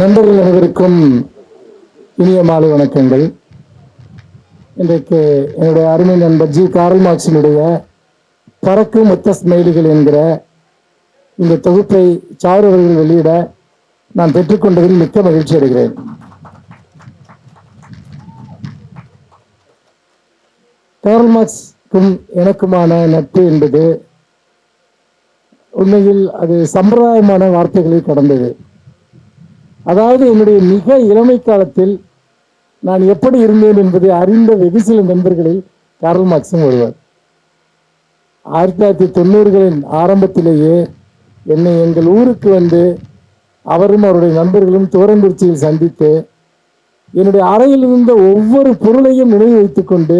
நண்பர்கள் அனைவருக்கும் இனிய மாலை வணக்கங்கள். இன்றைக்கு என்னுடைய அருமை நண்பர் ஜி. காரல் மார்க்ஸினுடைய பறக்கும் மொத்த ஸ்மைலிகள் என்கிற இந்த தொகுப்பை சாருவர்கள் வெளியிட நான் பெற்றுக்கொண்டதில் மிக்க மகிழ்ச்சி அடைகிறேன். காரல் மார்க்ஸ்க்கும் எனக்குமான நட்பு என்பது உண்மையில் அது சம்பிரதாயமான வார்த்தைகளை கடந்தது. அதாவது என்னுடைய மிக இளமை காலத்தில் நான் எப்படி இருந்தேன் என்பதை அறிந்த வெகு சில நண்பர்களில் கார்ல் மார்க்ஸும் ஒருவர். ஆயிரத்தி தொள்ளாயிரத்தி தொண்ணூறுகளின் ஆரம்பத்திலேயே என்னை எங்கள் ஊருக்கு வந்து அவரும் அவருடைய நண்பர்களும் தோரங்குறிச்சியில் சந்தித்து என்னுடைய அறையில் இருந்த ஒவ்வொரு பொருளையும் நினைவு வைத்துக் கொண்டு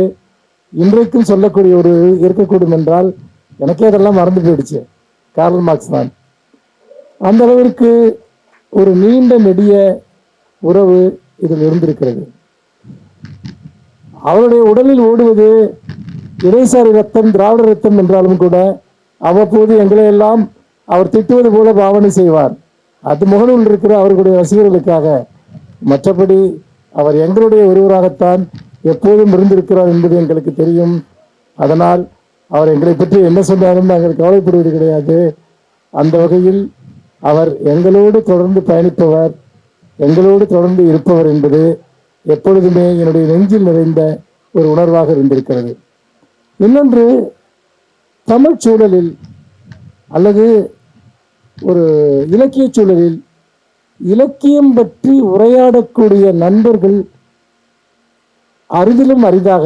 இன்றைக்கும் சொல்லக்கூடிய ஒரு இருக்கக்கூடும் என்றால் எனக்கே அதெல்லாம் மறந்து போயிடுச்சு. கார்ல் மார்க்ஸ் தான். அந்த அளவிற்கு ஒரு நீண்ட நெடிய உறவு இதில் இருந்திருக்கிறது. அவருடைய உடலில் ஓடுவது இடைசாரி ரத்தம் திராவிட ரத்தம் என்றாலும் கூட அவ்வப்போது எங்களை எல்லாம் அவர் திட்டுவது போல பாவனை செய்வார். அது முகநூல் இருக்கிற அவர்களுடைய ரசிகர்களுக்காக. மற்றபடி அவர் எங்களுடைய ஒருவராகத்தான் எப்போதும் இருந்திருக்கிறார் என்பது எங்களுக்கு தெரியும். அதனால் அவர் எங்களை பற்றி என்ன சொன்னாலும் நாங்கள் கவலைப்படுவது கிடையாது. அந்த வகையில் அவர் எங்களோடு தொடர்ந்து பயணிப்பவர் எங்களோடு தொடர்ந்து இருப்பவர் என்பது எப்பொழுதுமே என்னுடைய நெஞ்சில் நிறைந்த ஒரு உணர்வாக இருந்திருக்கிறது. இன்னொன்று தமிழ் சூழலில் அல்லது ஒரு இலக்கிய சூழலில் இலக்கியம் பற்றி உரையாடக்கூடிய நண்பர்கள் அரிதிலும் அரிதாக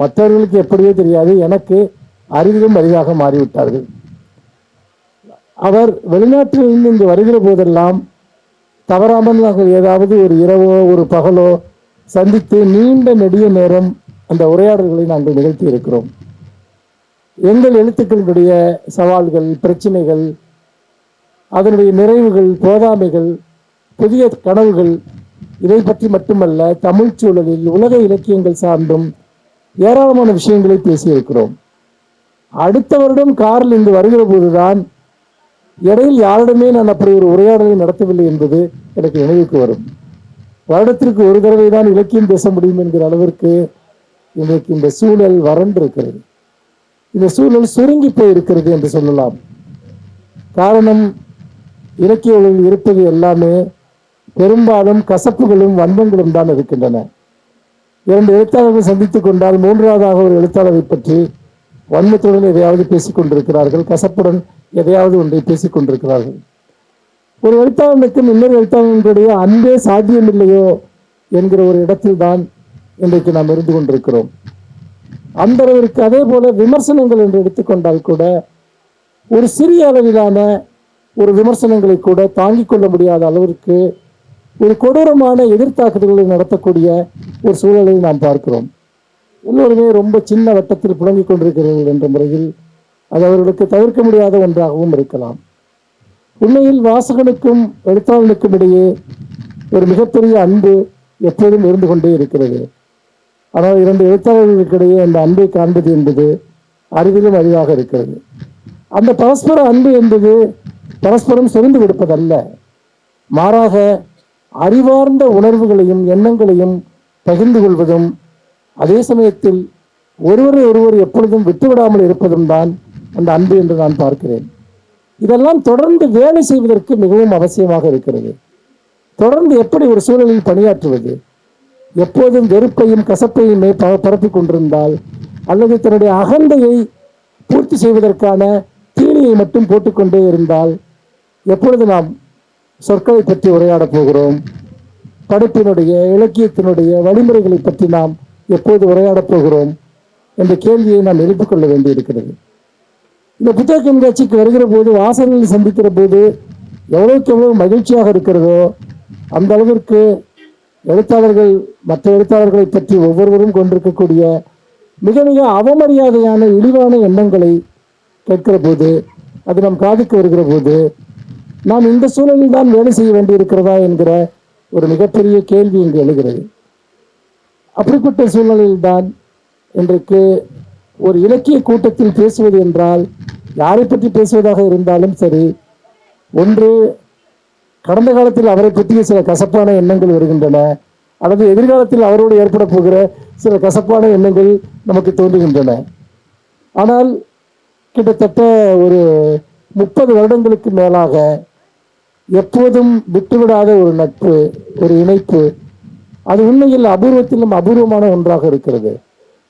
மற்றவர்களுக்கு எப்படியோ தெரியாது எனக்கு அரிதிலும் அரிதாக மாறிவிட்டார்கள். அவர் வெளிநாட்டிலிருந்து இங்கு வருகிற போதெல்லாம் தவறாமல் நாங்கள் ஏதாவது ஒரு இரவோ ஒரு பகலோ சந்தித்து நீண்ட நெடிய நேரம் அந்த உரையாடல்களை நாங்கள் நிகழ்த்தி இருக்கிறோம். எங்கள் எழுத்துக்களுடைய சவால்கள் பிரச்சனைகள் அதனுடைய நிறைவுகள் போதாமைகள் புதிய கனவுகள் இதை பற்றி மட்டுமல்ல தமிழ் சூழலில் உலக இலக்கியங்கள் சார்ந்தும் ஏராளமான விஷயங்களை பேசியிருக்கிறோம். அடுத்த வருடம் காரில் இங்கு வருகிற போதுதான் இடையில் யாரிடமே நான் அப்படி ஒரு உரையாடலை நடத்தவில்லை என்பது எனக்கு நினைவுக்கு வரும். வருடத்திற்கு ஒரு தடவை தான் இலக்கியம் பேச முடியும் என்கிற அளவிற்கு இன்றைக்கு இந்த சூழல் வறண்டு இருக்கிறது இந்த சூழல் சுருங்கி போய் இருக்கிறது என்று சொல்லலாம். காரணம் இலக்கிய உலகில் இருப்பது எல்லாமே பெரும்பாலும் கசப்புகளும் வன்மங்களும் தான் இருக்கின்றன. இரண்டு எழுத்தாளர்கள் சந்தித்துக் கொண்டால் மூன்றாவதாக ஒரு எழுத்தாளரை பற்றி வன்மத்துடன் எதையாவது பேசிக் கொண்டிருக்கிறார்கள். கசப்புடன் எதையாவது ஒன்றை பேசிக் கொண்டிருக்கிறார்கள் ஒரு எழுத்தாளனுக்கும் இன்னொரு எழுத்தாளனுடைய அன்பே சாத்தியமில்லையோ என்கிற ஒரு இடத்தில் தான் இன்றைக்கு நாம் இருந்து கொண்டிருக்கிறோம். அந்த அளவிற்கு அதே போல விமர்சனங்கள் என்று எடுத்துக்கொண்டால் கூட ஒரு சிறிய அளவிலான ஒரு விமர்சனங்களை கூட தாங்கிக் கொள்ள முடியாத அளவிற்கு ஒரு கொடூரமான எதிர்த்தாக்குதல்களை நடத்தக்கூடிய ஒரு சூழலை நாம் பார்க்கிறோம். எல்லோருமே ரொம்ப சின்ன வட்டத்தில் புழங்கிக் கொண்டிருக்கிறார்கள் என்ற முறையில் அது அவர்களுக்கு தவிர்க்க முடியாத ஒன்றாகவும் இருக்கலாம். உண்மையில் வாசகனுக்கும் எழுத்தாளனுக்கும் இடையே ஒரு மிகப்பெரிய அன்பு எப்போதும் இருந்து கொண்டே இருக்கிறது. ஆனால் இரண்டு எழுத்தாளர்களுக்கிடையே அந்த அன்பை காண்பது என்பது அறிவிலும் அரிதாக இருக்கிறது. அந்த பரஸ்பர அன்பு என்பது பரஸ்பரம் செறிந்து கொடுப்பதல்ல. மாறாக அறிவார்ந்த உணர்வுகளையும் எண்ணங்களையும் பகிர்ந்து கொள்வதும் அதே சமயத்தில் ஒருவரை ஒருவர் எப்பொழுதும் விட்டுவிடாமல் இருப்பதும் தான் அந்த அன்பு என்று நான் பார்க்கிறேன். இதெல்லாம் தொடர்ந்து வேலை செய்வதற்கு மிகவும் அவசியமாக இருக்கிறது. தொடர்ந்து எப்படி ஒரு சூழலில் பணியாற்றுவது? எப்போதும் வெறுப்பையும் கசப்பையுமே ப- பரப்பிக் கொண்டிருந்தால் அல்லது தன்னுடைய அகந்தையை பூர்த்தி செய்வதற்கான தீனியை மட்டும் போட்டுக்கொண்டே இருந்தால் எப்பொழுது நாம் சொற்களை பற்றி உரையாடப் போகிறோம்? படைப்பினுடைய இலக்கியத்தினுடைய வழிமுறைகளை பற்றி நாம் எப்போது உரையாடப் போகிறோம்? என்ற கேள்வியை நாம் எழுப்பிக்கொள்ள வேண்டியிருக்கிறது. இந்த புத்தக கண்காட்சிக்கு வருகிற போது வாசகங்களை சந்திக்கிற போது எவ்வளவுக்கு எவ்வளவு மகிழ்ச்சியாக இருக்கிறதோ அந்த அளவிற்கு எழுத்தாளர்கள் மற்ற எழுத்தாளர்களை பற்றி ஒவ்வொருவரும் கொண்டிருக்கக்கூடிய மிக மிக அவமரியாதையான இழிவான எண்ணங்களை கேட்கிற போது அது நம் காதுக்கு வருகிற போது நாம் இந்த சூழலில் தான் வேலை செய்ய வேண்டியிருக்கிறதா என்கிற ஒரு மிகப்பெரிய கேள்வி இங்கு எழுகிறது. அப்படிப்பட்ட சூழ்நிலையில்தான் இன்றைக்கு ஒரு இலக்கிய கூட்டத்தில் பேசுவது என்றால் யாரை பற்றி பேசுவதாக இருந்தாலும் சரி ஒன்று கடந்த காலத்தில் அவரை பற்றிய சில கசப்பான எண்ணங்கள் வருகின்றன அல்லது எதிர்காலத்தில் அவரோடு ஏற்பட போகிற சில கசப்பான எண்ணங்கள் நமக்கு தோன்றுகின்றன. ஆனால் கிட்டத்தட்ட ஒரு முப்பது வருடங்களுக்கு மேலாக எப்போதும் விட்டுவிடாத ஒரு நட்பு ஒரு இணைப்பு அது உண்மையில் அபூர்வத்திலும் அபூர்வமான ஒன்றாக இருக்கிறது.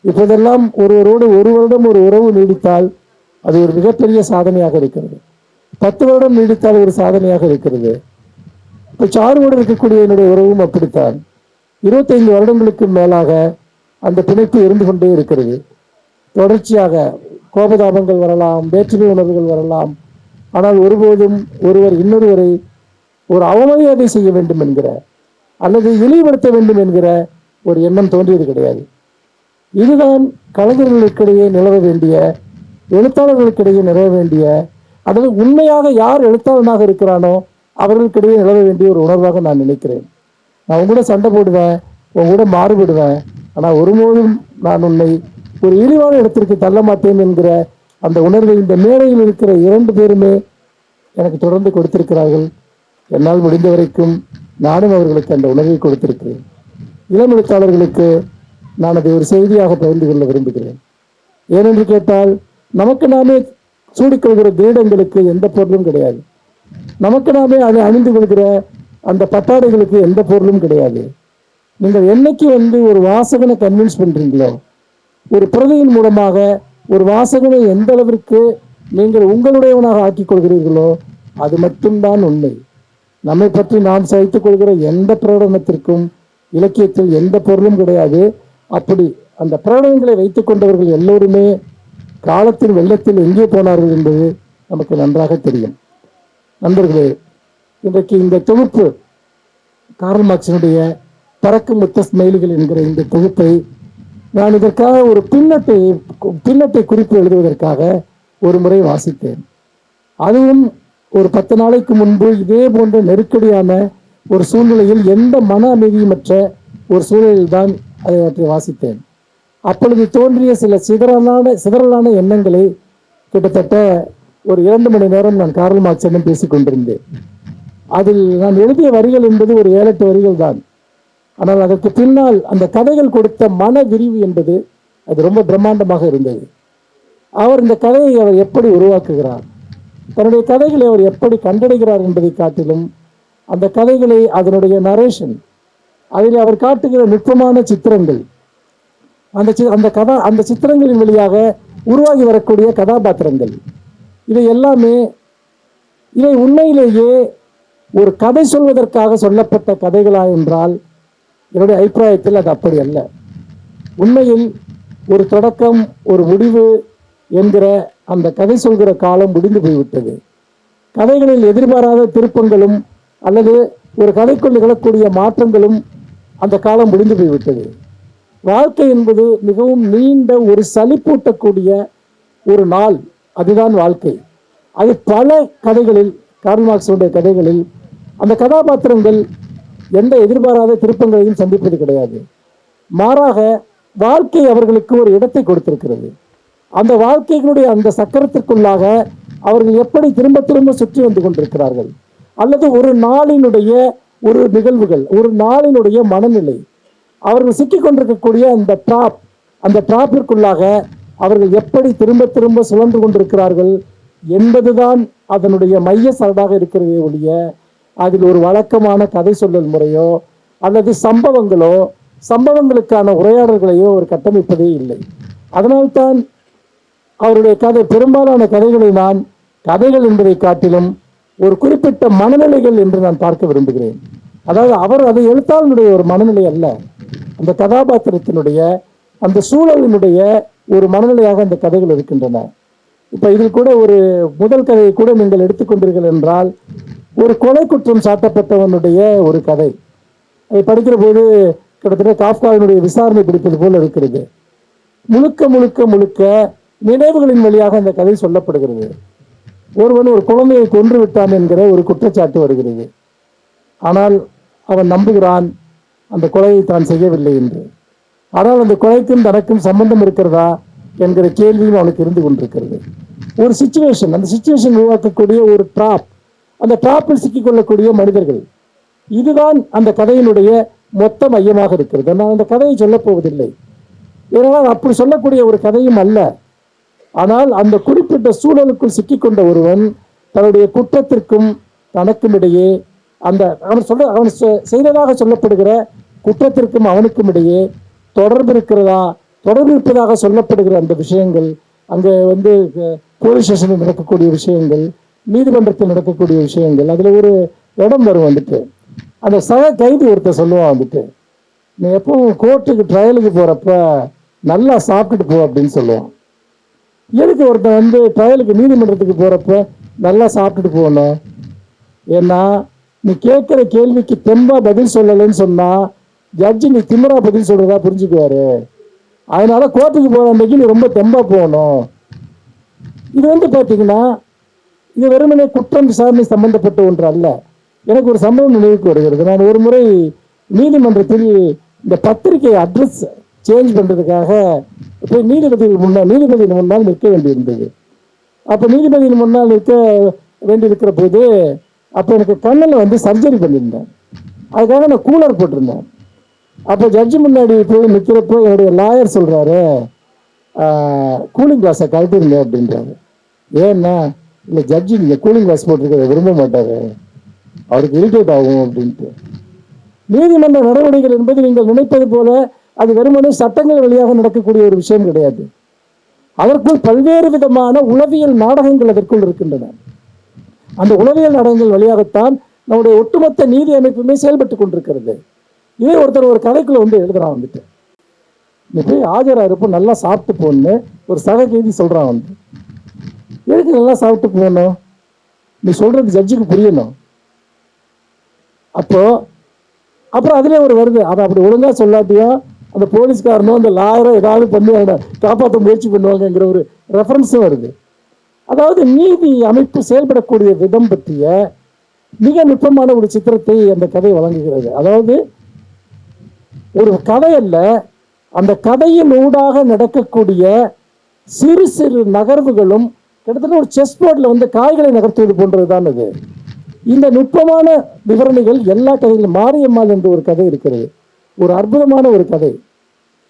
இப்போதெல்லாம் ஒருவரோடு ஒரு வருடம் ஒரு உறவு நீடித்தால் அது ஒரு மிகப்பெரிய சாதனையாக இருக்கிறது. பத்து வருடம் நீடித்தால் ஒரு சாதனையாக இருக்கிறது. இப்போ சாருவோடு இருக்கக்கூடிய என்னுடைய உறவும் அப்படித்தான். இருபத்தைந்து வருடங்களுக்கு மேலாக அந்த பிணைப்பு இருந்து கொண்டே இருக்கிறது. தொடர்ச்சியாக கோபதாபங்கள் வரலாம் வேற்றுமை உணர்வுகள் வரலாம். ஆனால் ஒருபோதும் ஒருவர் இன்னொருவரை ஒரு அவமரியாதை செய்ய வேண்டும் என்கிற அல்லது இழிவுபடுத்த வேண்டும் என்கிற ஒரு எண்ணம் தோன்றியது கிடையாது. இதுதான் கலைஞர்களுக்கிடையே நிலவ வேண்டிய எழுத்தாளர்களுக்கிடையே நிலவ வேண்டிய அதாவது உண்மையாக யார் எழுத்தாளனாக இருக்கிறானோ அவர்களுக்கிடையே நிலவ வேண்டிய ஒரு உணர்வாக நான் நினைக்கிறேன். நான் உங்க கூட சண்டை போடுவேன் உன் கூட மாறுபடுவேன் ஆனால் ஒருபோதும் நான் உன்னை ஒரு இழிவான இடத்திற்கு தள்ள மாட்டேன் என்கிற அந்த உணர்வை இந்த மேடையில் இருக்கிற இரண்டு பேருமே எனக்கு தொடர்ந்து கொடுத்திருக்கிறார்கள். என்னால் முடிந்த வரைக்கும் நானும் அவர்களுக்கு அந்த உணர்வை கொடுத்திருக்கிறேன். இளம் எழுத்தாளர்களுக்கு நான் அதை ஒரு செய்தியாக பகிர்ந்து கொள்ள விரும்புகிறேன். ஏனென்று கேட்டால் நமக்கு நாமே சூடிக்கொள்கிற கிரீடங்களுக்கு எந்த பொருளும் கிடையாது. நமக்கு நாமே அதை அணிந்து கொள்கிற அந்த பட்டாடைகளுக்கு எந்த பொருளும் கிடையாது. நீங்கள் என்னைக்கு வந்து ஒரு வாசகனை கன்வின்ஸ் பண்ணுறீங்களோ ஒரு பிரதியின் மூலமாக ஒரு வாசகனை எந்த அளவிற்கு நீங்கள் உங்களுடையவனாக ஆக்கிக் கொள்கிறீர்களோ அது மட்டும்தான் உண்மை. நம்மை பற்றி நாம் சகித்துக் கொள்கிற எந்த பிரகடனத்திற்கும் இலக்கியத்தில் எந்த பொருளும் கிடையாது. அப்படி அந்த பிரணயங்களை வைத்துக் கொண்டவர்கள் எல்லோருமே காலத்தின் வெள்ளத்தில் எங்கே போனார்கள் என்பது நமக்கு நன்றாக தெரியும். நண்பர்களே இன்றைக்கு இந்த தொகுப்பு கார்ல் மார்க்சினுடைய பறக்கும் முத்த ஸ்மைல்கள் என்கிற இந்த தொகுப்பை நான் இதற்காக ஒரு பின்னத்தை பின்னத்தை குறிப்பு எழுதுவதற்காக ஒரு முறை வாசித்தேன். அதுவும் ஒரு பத்து நாளைக்கு முன்பு இதே போன்ற நெருக்கடியான ஒரு சூழ்நிலையில் எந்த மன அமைதியுமற்ற ஒரு சூழலில் அதை பற்றி வாசித்தேன். அப்பொழுது தோன்றிய சில சிதறலான சிதறலான எண்ணங்களை கிட்டத்தட்ட ஒரு இரண்டு மணி நேரம் நான் காரல் மார்க்சிடம் பேசிக் கொண்டிருந்தேன். அதில் நான் எழுதிய வரிகள் என்பது ஒரு ஏழு எட்டு வரிகள் தான். ஆனால் அதற்கு பின்னால் அந்த கதைகள் கொடுத்த மன விரிவு என்பது அது ரொம்ப பிரம்மாண்டமாக இருந்தது. அவர் இந்த கதையை அவர் எப்படி உருவாக்குகிறார்? தன்னுடைய கதைகளை அவர் எப்படி கண்டடைகிறார் என்பதை காட்டிலும் அந்த கதைகளை அதனுடைய நரேஷன் அதில் அவர் காட்டுகிற நுட்பமான சித்திரங்கள். அந்த சி- அந்த கதா அந்த சித்திரங்களின் வழியாக உருவாகி வரக்கூடிய கதாபாத்திரங்கள். இவை எல்லாமே இவை உண்மையிலேயே ஒரு கதை சொல்வதற்காக சொல்லப்பட்ட கதைகளா என்றால் என்னுடைய அபிப்பிராயத்தில் அது அப்படி அல்ல. உண்மையில் ஒரு தொடக்கம் ஒரு முடிவு என்கிற அந்த கதை சொல்கிற காலம் முடிந்து போய்விட்டது. கதைகளில் எதிர்பாராத திருப்பங்களும் அல்லது ஒரு கதைக்குள் நிகழக்கூடிய மாற்றங்களும் அந்த காலம் முடிந்து போய்விட்டது. வாழ்க்கை என்பது மிகவும் நீண்ட ஒரு சளிப்பூட்டக்கூடிய ஒரு நாள். அதுதான் வாழ்க்கை. அது பல கதைகளில் கார்ல் கதைகளில் அந்த கதாபாத்திரங்கள் எந்த எதிர்பாராத திருப்பங்களையும் சந்திப்பது கிடையாது. மாறாக வாழ்க்கை அவர்களுக்கு ஒரு இடத்தை கொடுத்திருக்கிறது. அந்த வாழ்க்கைகளுடைய அந்த சக்கரத்திற்குள்ளாக அவர்கள் எப்படி திரும்ப திரும்ப சுற்றி வந்து கொண்டிருக்கிறார்கள்? அல்லது ஒரு நாளினுடைய ஒரு நிகழ்வுகள் ஒரு நாளினுடைய மனநிலை. அவர்கள் சிக்கிக் கொண்டிருக்கக்கூடிய அந்த ட்ராப் அந்த ட்ராப்பிற்குள்ளாக அவர்கள் எப்படி திரும்ப திரும்ப சுழன்று கொண்டிருக்கிறார்கள் என்பதுதான் அதனுடைய மைய சரடாக இருக்கிறதே ஒழிய அதில் ஒரு வழக்கமான கதை சொல்லல் முறையோ அல்லது சம்பவங்களோ சம்பவங்களுக்கான உரையாடல்களையோ அவர் கட்டமைப்பதே இல்லை. அதனால்தான் அவருடைய கதை பெரும்பாலான கதைகளை நான் கதைகள் என்பதை காட்டிலும் ஒரு குறிப்பிட்ட மனநிலைகள் என்று நான் பார்க்க விரும்புகிறேன். அதாவது அவர் அது எழுத்தாளனுடைய ஒரு மனநிலை அல்ல. அந்த கதாபாத்திரத்தினுடைய அந்த சூழலினுடைய ஒரு மனநிலையாக அந்த கதைகள் இருக்கின்றன. இப்போ இதில் கூட ஒரு முதல் கதையை கூட நீங்கள் எடுத்துக்கொண்டீர்கள் என்றால் ஒரு கொலை குற்றம் சாட்டப்பட்டவனுடைய ஒரு கதை. அதை படிக்கிற போது கிட்டத்தட்ட காஃப்காவினுடைய விசாரணை பிடிப்பது போல இருக்கிறது. முழுக்க முழுக்க முழுக்க நினைவுகளின் வழியாக அந்த கதை சொல்லப்படுகிறது. ஒருவன் ஒரு குழந்தையை கொன்று விட்டான் என்கிற ஒரு குற்றச்சாட்டு வருகிறது. ஆனால் அவன் நம்புகிறான் அந்த கொலையை தான் செய்யவில்லை என்று. ஆனால் அந்த கொலைக்கும் தனக்கும் சம்பந்தம் இருக்கிறதா என்கிற கேள்வியும் அவனுக்கு இருந்து கொண்டிருக்கிறது. ஒரு சுச்சுவேஷன் அந்த சுச்சுவேஷன் உருவாக்கக்கூடிய ஒரு ட்ராப் அந்த ட்ராப்பில் சிக்கிக்கொள்ளக்கூடிய மனிதர்கள் இதுதான் அந்த கதையினுடைய மொத்த மையமாக இருக்கிறது. நான் அந்த கதையை சொல்லப் போவதில்லை. ஏனென்றால் அப்படி சொல்லக்கூடிய ஒரு கதையும் அல்ல. ஆனால் அந்த குறிப்பிட்ட சூழலுக்குள் சிக்கிக்கொண்ட ஒருவன் தன்னுடைய குற்றத்திற்கும் தனக்கும் இடையே அந்த அவன் சொல்ல அவன் செ- செய்ததாக சொல்லப்படுகிற குற்றத்திற்கும் அவனுக்கும் இடையே தொடர்பு இருக்கிறதா? தொடர்பு இருப்பதாக சொல்லப்படுகிற அந்த விஷயங்கள் அங்கே வந்து போலீஸ் ஸ்டேஷனில் நடக்கக்கூடிய விஷயங்கள் நீதிமன்றத்தில் நடக்கக்கூடிய விஷயங்கள் அதில் ஒரு இடம் வரும் வந்துட்டு. அந்த சக கைதி ஒருத்தர் சொல்லுவான் வந்துட்டு நீ எப்பவும் கோர்ட்டுக்கு ட்ரையலுக்கு போகிறப்ப நல்லா சாப்பிட்டுட்டு போ அப்படின்னு சொல்லுவான். எதுக்கு ஒருத்தன் வந்து ட்ரையலுக்கு நீதிமன்றத்துக்கு போகிறப்ப நல்லா சாப்பிட்டுட்டு போகணும்? ஏன்னா நீ கேட்குற கேள்விக்கு தெம்பாக பதில் சொல்லலைன்னு சொன்னால் ஜட்ஜி நீ திமரா பதில் சொல்கிறதா புரிஞ்சுக்குவாரு. அதனால கோர்ட்டுக்கு போகிற அன்றைக்கு நீ ரொம்ப தெம்பாக போகணும். இது வந்து பார்த்தீங்கன்னா இது வெறுமனே குற்றம் விசாரணை சம்பந்தப்பட்ட ஒன்று அல்ல. எனக்கு ஒரு சம்பவம் நினைவுக்கு வருகிறது. நான் ஒரு முறை நீதிமன்றத்தில் இந்த பத்திரிகை அட்ரஸ் சேஞ்ச் பண்ணுறதுக்காக போய் நீதிபதிகள் முன்னால் நீதிபதியின் முன்னால் நிற்க வேண்டியிருந்தது. அப்போ நீதிபதியின் முன்னால் நிற்க வேண்டியிருக்கிற போது அப்போ எனக்கு கண்ணில் வந்து சர்ஜரி பண்ணியிருந்தேன். அதுக்காக நான் கூலர் போட்டிருந்தேன். அப்போ ஜட்ஜி முன்னாடி போய் நிற்கிறப்போ என்னுடைய லாயர் சொல்கிறாரு கூலிங் கிளாஸை கழட்டிருங்க அப்படின்றாரு. ஏன்னா இல்லை ஜட்ஜி நீங்கள் கூலிங் கிளாஸ் போட்டிருக்கிறத விரும்ப மாட்டார். அவருக்கு இரிட்டேட் ஆகும் அப்படின்ட்டு. நீதிமன்ற நடவடிக்கைகள் என்பது நீங்கள் நினைப்பது போல அது வெறுமனே சட்டங்கள் வழியாக நடக்கக்கூடிய ஒரு விஷயம் கிடையாது. அதற்குள் பல்வேறு விதமான உளவியல் நாடகங்கள் அதற்குள் இருக்கின்றன. அந்த உளவியல் நாடகங்கள் வழியாகத்தான் நம்முடைய ஒட்டுமொத்த நீதி அமைப்புமே செயல்பட்டு கொண்டிருக்கிறது. இதே ஒருத்தர் ஒரு கதைக்குள்ள வந்து எழுதுறான் வந்துட்டு. நீ போய் ஆஜராக இருப்போம் நல்லா சாப்பிட்டு போன்னு ஒரு சக கைதி சொல்கிறான் வந்து. எதுக்கு நல்லா சாப்பிட்டு போகணும் நீ சொல்கிறது ஜட்ஜுக்கு புரியணும். அப்போது அப்புறம் அதிலே ஒரு வருது. அதை அப்படி ஒழுங்காக சொல்லாட்டியும் அந்த போலீஸ்காரனோ அந்த லாயரோ ஏதாவது பண்ணி அவனை காப்பாற்ற முயற்சி பண்ணுவாங்கங்கிற ஒரு ரெஃபரன்ஸும் வருது. அதாவது நீதி அமைப்பு செயல்படக்கூடிய விதம் பற்றிய மிக நுட்பமான ஒரு சித்திரத்தை அந்த கதை வழங்குகிறது. அதாவது ஒரு கதை அல்ல அந்த கதையின் ஊடாக நடக்கக்கூடிய சிறு சிறு நகர்வுகளும் கிட்டத்தட்ட ஒரு செஸ் போர்டில் வந்து காய்களை நகர்த்துவது போன்றது தான் அது. இந்த நுட்பமான விவரணைகள் எல்லா கதைகளும் மாரியம்மாள் என்ற ஒரு கதை இருக்கிறது. ஒரு அற்புதமான ஒரு கதை.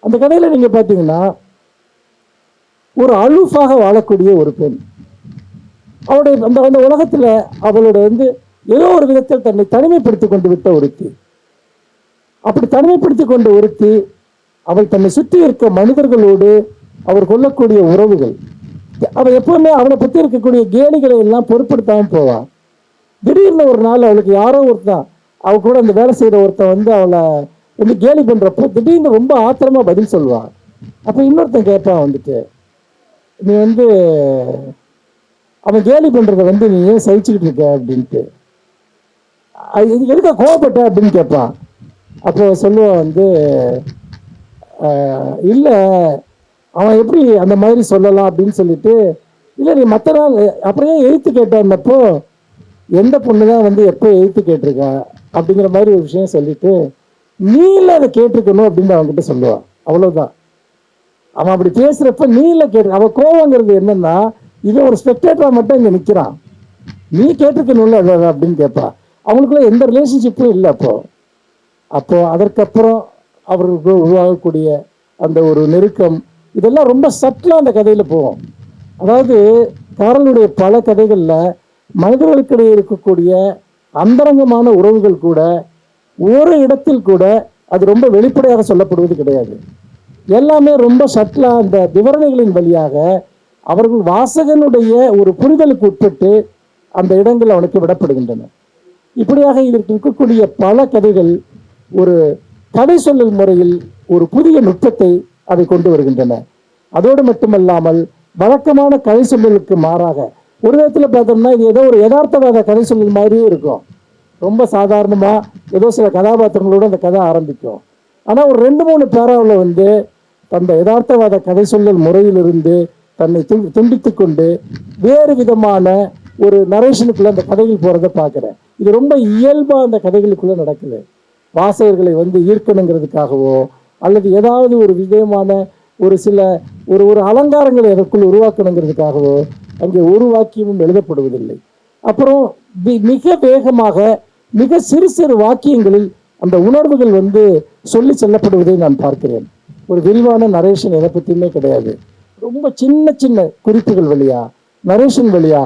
அந்த கதையில் நீங்கள் பார்த்தீங்கன்னா ஒரு அழுஃபாக வாழக்கூடிய ஒரு பெண். அவளுடைய அந்த அந்த உலகத்தில் அவளோட வந்து ஏதோ ஒரு விதத்தில் தன்னை தனிமைப்படுத்தி கொண்டு விட்ட ஒருத்தி. அப்படி தனிமைப்படுத்தி கொண்ட ஒருத்தி அவள் தன்னை சுற்றி இருக்க மனிதர்களோடு அவர் கொள்ளக்கூடிய உறவுகள். அவள் எப்பவுமே அவனை பற்றி இருக்கக்கூடிய கேலிகளை எல்லாம் பொருட்படுத்தாமல் போவான் திடீர்னு ஒரு நாள் அவளுக்கு யாரோ ஒருத்தன் அவள் கூட அந்த வேலை செய்கிற ஒருத்தன் வந்து அவளை வந்து கேலி பண்ணுறப்போ திடீர்னு ரொம்ப ஆத்திரமா பதில் சொல்லுவான் அப்போ இன்னொருத்தன் கேட்பான் வந்துட்டு நீ வந்து அவன் கேலி பண்ணுறத வந்து நீ ஏன் சகிச்சுக்கிட்டு இருக்க? அப்படின்ட்டு. அது இது எதுக்கு கோவப்பட்ட? அப்படின்னு கேட்பான். அப்போ சொல்லுவான் வந்து இல்லை அவன் எப்படி அந்த மாதிரி சொல்லலாம்? அப்படின்னு சொல்லிட்டு இல்லை நீ மற்ற நாள் அப்படியே எழுத்து கேட்டான்னப்போ எந்த பொண்ணு தான் வந்து எப்போ எழுத்து கேட்டிருக்கா? அப்படிங்கிற மாதிரி ஒரு விஷயம் சொல்லிட்டு நீல அதை கேட்டிருக்கணும் அப்படின்னு அவன்கிட்ட சொல்லுவான். அவ்வளவுதான். அவன் அப்படி பேசுறப்ப நீல கேட்டு அவன் கோவங்கிறது என்னன்னா இவன் ஒரு ஸ்பெக்டேட்டரா மட்டும் இங்க நிக்கிறான். நீ கேட்டிருக்கணும்ல அதை அப்படின்னு கேட்பா அவங்களுக்குள்ள எந்த ரிலேஷன்ஷிப்பும் இல்லை அப்போ. அப்போ அதற்கப்புறம் அவர்களுக்கு உருவாகக்கூடிய அந்த ஒரு நெருக்கம் இதெல்லாம் ரொம்ப சட்டிலாக அந்த கதையில் போகும். அதாவது காரலுடைய பல கதைகளில் மனிதர்களுக்கிடையே இருக்கக்கூடிய அந்தரங்கமான உறவுகள் கூட ஒரு இடத்தில் கூட அது ரொம்ப வெளிப்படையாக சொல்லப்படுவது கிடையாது. எல்லாமே ரொம்ப சட்டிலாக அந்த விவரணைகளின் வழியாக அவர்கள் வாசகனுடைய ஒரு புரிதலுக்கு உட்பட்டு அந்த இடங்கள் அவனுக்கு விடப்படுகின்றன. இப்படியாக இதற்கு இருக்கக்கூடிய பல கதைகள் ஒரு கதை சொல்லல் முறையில் ஒரு புதிய நுட்பத்தை அதை கொண்டு வருகின்றன. அதோடு மட்டுமல்லாமல் வழக்கமான கதை சொல்லலுக்கு மாறாக ஒரு விதத்தில் பார்த்தோம்னா இது ஏதோ ஒரு யதார்த்தவாத கதை சொல்லல் மாதிரியே இருக்கும். ரொம்ப சாதாரணமாக ஏதோ சில கதாபாத்திரங்களோட அந்த கதை ஆரம்பிக்கும். ஆனால் ஒரு ரெண்டு மூணு பேராவில் வந்து தந்த யதார்த்தவாத கதை சொல்லல் முறையிலிருந்து தன்னை து- துண்டித்து கொண்டு வேறு விதமான ஒரு நரேஷனுக்குள்ளே அந்த கதைகள் போகிறத பார்க்குறேன். இது ரொம்ப இயல்பாக அந்த கதைகளுக்குள்ளே நடக்குது. வாசகர்களை வந்து ஈர்க்கணுங்கிறதுக்காகவோ அல்லது ஏதாவது ஒரு விதமான ஒரு சில ஒரு ஒரு அலங்காரங்களை அதற்குள் உருவாக்கணுங்கிறதுக்காகவோ அங்கே ஒரு வாக்கியமும் எழுதப்படுவதில்லை. அப்புறம் மிக வேகமாக மிக சிறு சிறு வாக்கியங்களில் அந்த உணர்வுகள் வந்து சொல்லி செல்லப்படுவதை நான் பார்க்கிறேன். ஒரு விரிவான நரேஷன் எதை பற்றியுமே கிடையாது. ரொம்ப சின்ன சின்ன குறிப்புகள் வழியா நரேஷன் வழியா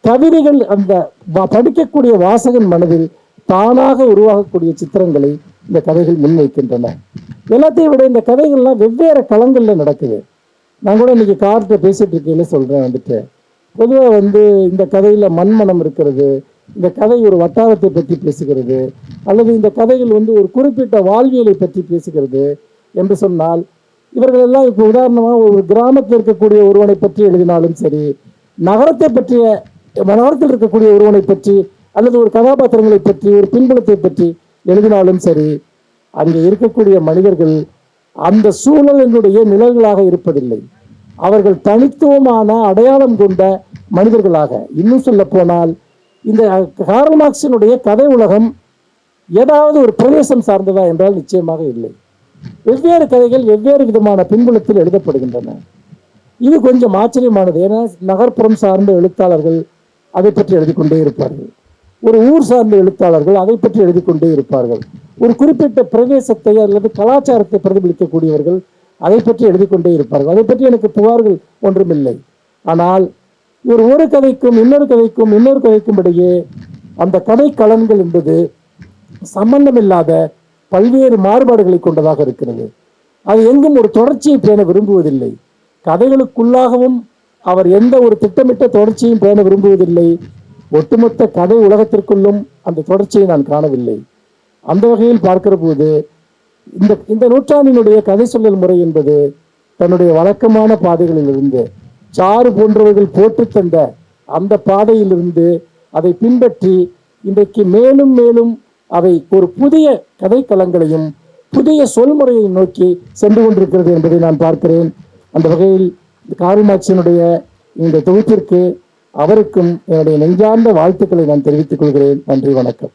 கவிதைகள் அந்த படிக்கக்கூடிய வாசகன் மனதில் தானாக உருவாகக்கூடிய சித்திரங்களை இந்த கதைகள் முன்வைக்கின்றன. எல்லாத்தையும் விட இந்த கதைகள்லாம் வெவ்வேறு களங்களில் நடக்குது. நான் கூட இன்னைக்கு கார்கிட்ட பேசிட்டு இருக்கையில சொல்கிறேன் வந்துட்டு. பொதுவாக வந்து இந்த கதையில் மண்மனம் இருக்கிறது இந்த கதை ஒரு வட்டாரத்தை பற்றி பேசுகிறது அல்லது இந்த கதைகள் வந்து ஒரு குறிப்பிட்ட வாழ்வியலை பற்றி பேசுகிறது என்று சொன்னால் இவர்கள் எல்லாம் இப்போ உதாரணமாக ஒரு கிராமத்தில் இருக்கக்கூடிய ஒருவனை பற்றி எழுதினாலும் சரி நகரத்தை பற்றிய நகரத்தில் இருக்கக்கூடிய ஒருவனை பற்றி அல்லது ஒரு கதாபாத்திரங்களை பற்றி ஒரு பின்புலத்தை பற்றி எழுதினாலும் சரி அங்கே இருக்கக்கூடிய மனிதர்கள் அந்த சூழலினுடைய நிழல்களாக இருப்பதில்லை. அவர்கள் தனித்துவமான அடையாளம் கொண்ட மனிதர்களாக. இன்னும் சொல்ல போனால் இந்த கார்ல் மார்க்சினுடைய கதை உலகம் ஏதாவது ஒரு பிரதேசம் சார்ந்ததா என்றால் நிச்சயமாக இல்லை. வெவ்வேறு கதைகள் வெவ்வேறு விதமான பின்புலத்தில் எழுதப்படுகின்றன. இது கொஞ்சம் ஆச்சரியமானது. ஏன்னா நகர்ப்புறம் சார்ந்த எழுத்தாளர்கள் அதை பற்றி எழுதி கொண்டே இருப்பார்கள். ஒரு ஊர் சார்ந்த எழுத்தாளர்கள் அதை பற்றி எழுதி கொண்டே இருப்பார்கள். ஒரு குறிப்பிட்ட பிரதேசத்தை அல்லது கலாச்சாரத்தை பிரதிபலிக்கக்கூடியவர்கள் அதை பற்றி எழுதி கொண்டே இருப்பார்கள். அதை பற்றி எனக்கு புகார்கள் ஒன்றுமில்லை. ஆனால் ஒரு ஒரு கதைக்கும் இன்னொரு கதைக்கும் இன்னொரு கதைக்கும் இடையே அந்த கதை கலன்கள் என்பது சம்பந்தமில்லாத பல்வேறு மாறுபாடுகளை கொண்டதாக இருக்கிறது. அது எங்கும் ஒரு தொடர்ச்சியை பேண விரும்புவதில்லை. கதைகளுக்குள்ளாகவும் அவர் எந்த ஒரு திட்டமிட்ட தொடர்ச்சியும் பேண விரும்புவதில்லை. ஒட்டுமொத்த கதை உலகத்திற்குள்ளும் அந்த தொடர்ச்சியை நான் காணவில்லை. அந்த வகையில் பார்க்கிற போது இந்த இந்த நூற்றாண்டினுடைய கதை சொல்லல் முறை என்பது தன்னுடைய வழக்கமான பாதைகளிலிருந்து சாறு போன்றவர்கள் போற்றுத் தந்த அந்த பாதையிலிருந்து அதை பின்பற்றி இன்றைக்கு மேலும் மேலும் அவை ஒரு புதிய கதைக்களங்களையும் புதிய சொல்முறையை நோக்கி சென்று கொண்டிருக்கிறது என்பதை நான் பார்க்கிறேன். அந்த வகையில் கார்ல் மார்க்சினுடைய இந்த தொகுப்பிற்கு அவருக்கும் என்னுடைய நெஞ்சார்ந்த வாழ்த்துக்களை நான் தெரிவித்துக் கொள்கிறேன். நன்றி வணக்கம்.